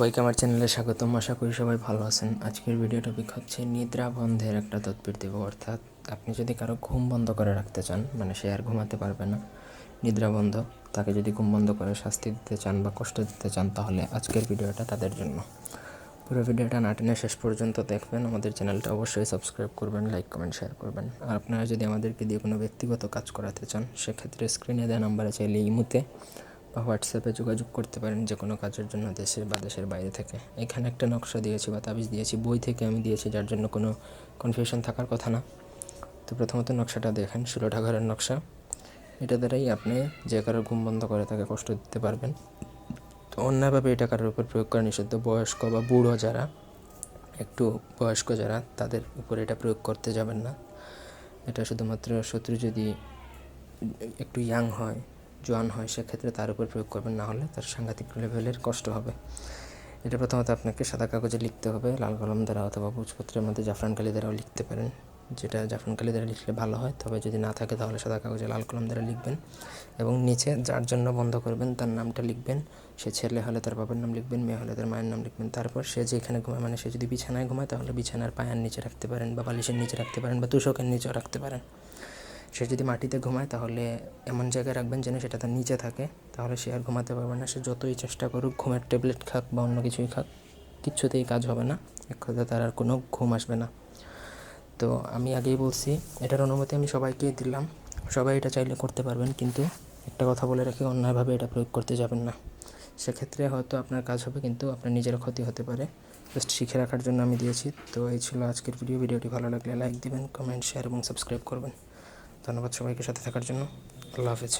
সবাইকে আমার চ্যানেলে স্বাগতম। আশা করি সবাই ভালো আছেন। আজকের ভিডিও টপিক হচ্ছে নিদ্রা বন্ধের একটা তদবির দেব। অর্থাৎ আপনি যদি কারও ঘুম বন্ধ করে রাখতে চান মানে সে আর ঘুমাতে পারবে না, নিদ্রা বন্ধ, তাকে যদি ঘুম বন্ধ করে শাস্তি দিতে চান বা কষ্ট দিতে চান, তাহলে আজকের ভিডিওটা তাদের জন্য। পুরো ভিডিওটা না টেনে শেষ পর্যন্ত দেখবেন। আমাদের চ্যানেলটা অবশ্যই সাবস্ক্রাইব করবেন লাইক কমেন্ট শেয়ার করবেন। আর আপনারা যদি আমাদেরকে দিয়ে কোনো ব্যক্তিগত কাজ করাতে চান, সেক্ষেত্রে স্ক্রিনে দেওয়া নাম্বারে চাইলে ইমুতে বা হোয়াটসঅ্যাপে যোগাযোগ করতে পারেন যে কোনো কাজের জন্য দেশের বা দেশের বাইরে থেকে। এখানে একটা নকশা দিয়েছি বা তাবিজ দিয়েছি, বই থেকে আমি দিয়েছি, যার জন্য কোনো কনফিউশন থাকার কথা না। তো প্রথমত নকশাটা দেখেন ষোলোটা ঘরের নকশা। এটা দ্বারাই আপনি যে কারও ঘুম বন্ধ করে তাকে কষ্ট দিতে পারবেন। তো অন্যভাবে এটা কারোর উপর প্রয়োগ করা নিষিদ্ধ। বয়স্ক বা বুড়ো যারা, একটু বয়স্ক যারা, তাদের উপর এটা প্রয়োগ করতে যাবেন না। এটা শুধুমাত্র শত্রু যদি একটু ইয়াং হয় জোয়ান হয়, সেক্ষেত্রে তার উপর প্রয়োগ করবেন, না হলে তার সাংঘাতিক লেভেলের কষ্ট হবে। এটা প্রথমত আপনাকে সাদা কাগজে লিখতে হবে, লাল কলম দ্বারা অথবা ভোজপত্রের মধ্যে জাফরান কালি দ্বারাও লিখতে পারেন। যেটা জাফরান কালি দ্বারা লিখলে ভালো হয়, তবে যদি না থাকে তাহলে সাদা কাগজে লাল কলম দ্বারা লিখবেন এবং নিচে যার জন্য বন্ধ করবেন তার নামটা লিখবেন। সে ছেলে হলে তার বাবার নাম লিখবেন, মেয়ে হলে তার মায়ের নাম লিখবেন। তারপর সে যেখানে ঘুমায় মানে সে যদি বিছানায় ঘুমায়, তাহলে বিছানার পায়ের নিচে রাখতে পারেন বা বালিশের নিচে রাখতে পারেন বা তুষকের নিচেও রাখতে পারেন। সে যদি মাটিতে ঘুমায়, তাহলে এমন জায়গায় রাখবেন যেন সেটা তার নিচে থাকে। তাহলে সে আর ঘুমাতে পারবে না। সে যতই চেষ্টা করুক, ঘুমের ট্যাবলেট খাক বা অন্য কিছুই খাক, কিচ্ছুতেই কাজ হবে না। এক কথা তার আর কোনো ঘুম আসবে না। তো আমি আগেই বলছি, এটার অনুমতি আমি সবাইকে দিলাম। সবাই এটা চাইলে করতে পারবেন, কিন্তু একটা কথা বলে রাখি, অন্যায়ভাবে এটা প্রয়োগ করতে যাবেন না। সেক্ষেত্রে হয়তো আপনার কাজ হবে, কিন্তু আপনার নিজের ক্ষতি হতে পারে। জাস্ট শিখে রাখার জন্য আমি দিয়েছি। তো এই ছিল আজকের ভিডিও। ভিডিওটি ভালো লাগলে লাইক দিবেন, কমেন্ট, শেয়ার এবং সাবস্ক্রাইব করবেন। ধন্যবাদ সবাইকে সাথে থাকার জন্য। আল্লাহ হাফেজ।